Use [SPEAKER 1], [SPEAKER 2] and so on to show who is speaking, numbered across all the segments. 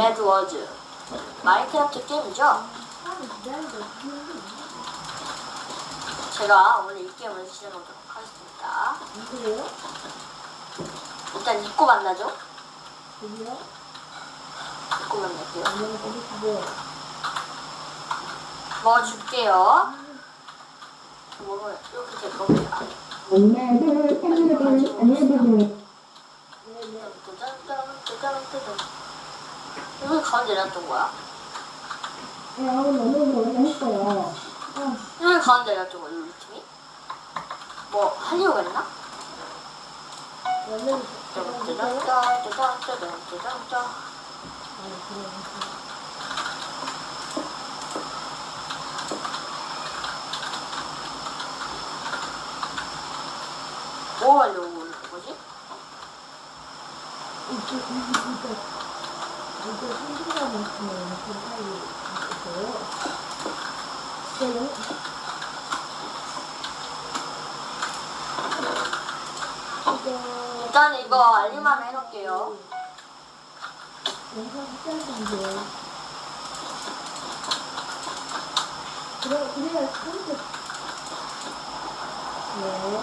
[SPEAKER 1] 배드워즈 마인크래프트 게임이죠? 제가 오늘 이 게임을 시작하도록 하겠습니다.
[SPEAKER 2] 누구예요?
[SPEAKER 1] 일단 입고 만나죠?
[SPEAKER 2] 누구요?
[SPEAKER 1] 입고 만날게요. 먹어줄게요. 먹어요. 이렇게 될 겁니다.
[SPEAKER 3] 언니들,
[SPEAKER 2] 네, 네.
[SPEAKER 1] 짜잔, 짜잔, 짜잔. 여기 가운데 놨던 거야?
[SPEAKER 3] 네, 오늘 너무 오래했어요.
[SPEAKER 1] 여기 가운데 놨던 거야, 우리 팀이? 뭐, 하려고 했나?
[SPEAKER 2] 원래는
[SPEAKER 1] 짜잔,
[SPEAKER 2] 제가
[SPEAKER 1] 짜잔,
[SPEAKER 2] 누구예요?
[SPEAKER 1] 짜잔, 짜잔, 짜잔, 짜잔.
[SPEAKER 2] 아, 그래요.
[SPEAKER 1] 뭐 하려고 그러는 거지?
[SPEAKER 2] 이게, 한국가 만큼은 그 사이 있어요. 그래요? 이거
[SPEAKER 1] 일단 이거 알림만 해놓을게요.
[SPEAKER 2] 영상 시작인데 그래 그래야 그렇게 네.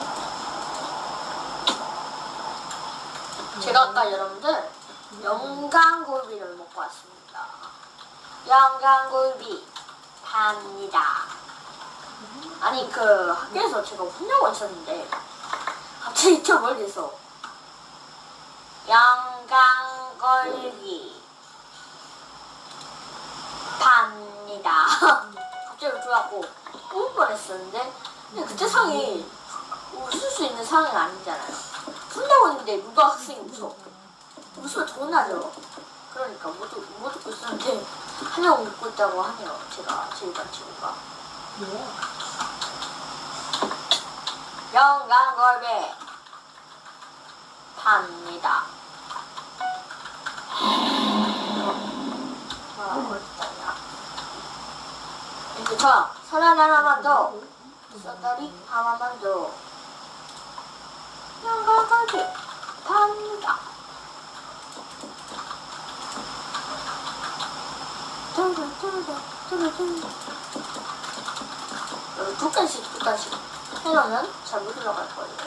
[SPEAKER 1] 제가 아까 여러분들 영광굴비를 먹고 왔습니다. 영광굴비 팝니다. 아니 그 학교에서 제가 혼자고 있었는데 갑자기 저 멀리서 영광굴비 팝니다. 갑자기 들어왔고 울 뻔했었는데 근데 그때 상이 웃을 수 있는 상황이 아니잖아요. 혼자고 있는데 누가 학생이 웃어. 웃으면 더 나죠. 그러니까 못, 웃- 못 웃고 있었는데 한명 웃고 있다고 하네요. 제가 제 일 반 친구가.
[SPEAKER 2] 네.
[SPEAKER 1] 영광걸배 팝니다. 이제 저 사단 하나만 더. 썬다리 하나만 더. 영광걸배 팝니다. 뚜루뚜루, 뚜루뚜루. 여기 두 칸씩 두 칸씩 해놓으면 잘못 올라갈 거예요.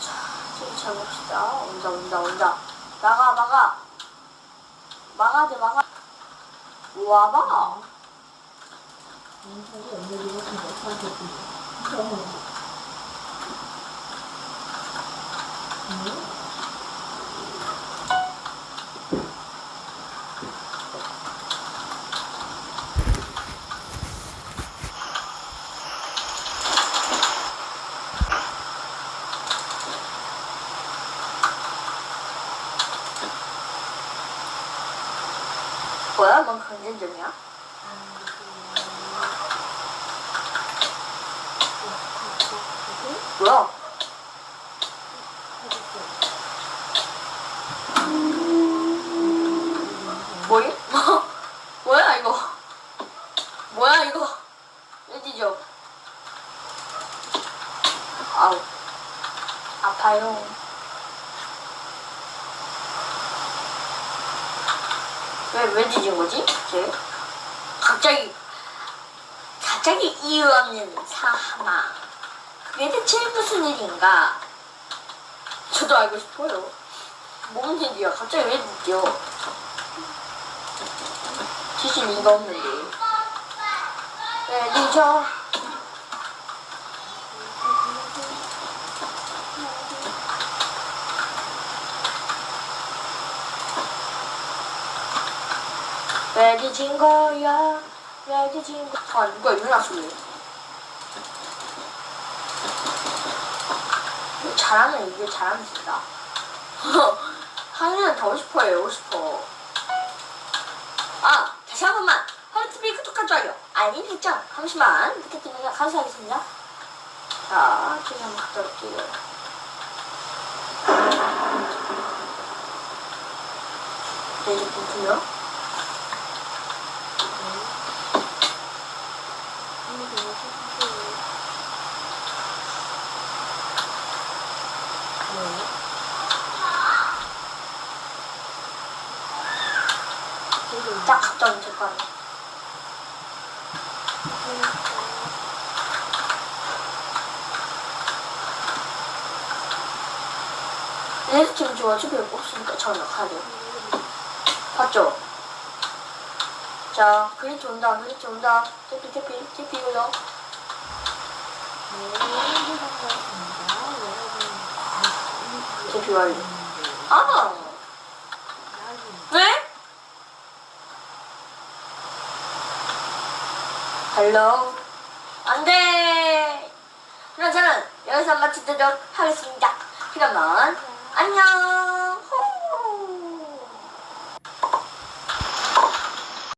[SPEAKER 1] 자, 지금 잘 봅시다. 온다, 온다, 온다. 막아, 막아. 막아야 돼, 막아. 와봐.
[SPEAKER 2] 영
[SPEAKER 1] 뭔 강진점이야? 뭐임? 뭐야 이거? 뭐야 이거? 왜지죠? 아우 아파요. 왜 왜 뒤진 거지? 쟤? 갑자기 갑자기 이유 없는 사망. 그게 대체 무슨 일인가? 저도 알고 싶어요. 뭔 일이야? 갑자기 왜? 지실 리가 없는데. 왜 늦죠? 왜 늦은 거야? 왜 늦은 거? 아 누가 왜? 이거 잘하면 이게 잘하면 된다. 하늘은 더 싶어요, 오고 싶어. 아, 다시 한 번만. 하루TV 구독한 좋아요, 알림 설정, 잠시만 부탁드립니다. 감사하겠습니다. 자, 저기 한번 갔다 올게요. 네, 이제 보세요.
[SPEAKER 2] 네.
[SPEAKER 1] 딱 갔던 될거 아니야. 얘들 팀 좋아 집에 없으니까 가야 돼요. 봤죠? 자, 그린트 온다, 그린트 온다. TP, TP, TP 이거요. TP 완료. 아! 네? 헬로. 안 돼! 그럼 저는 여기서 마치도록 하겠습니다. 그러면, 안녕!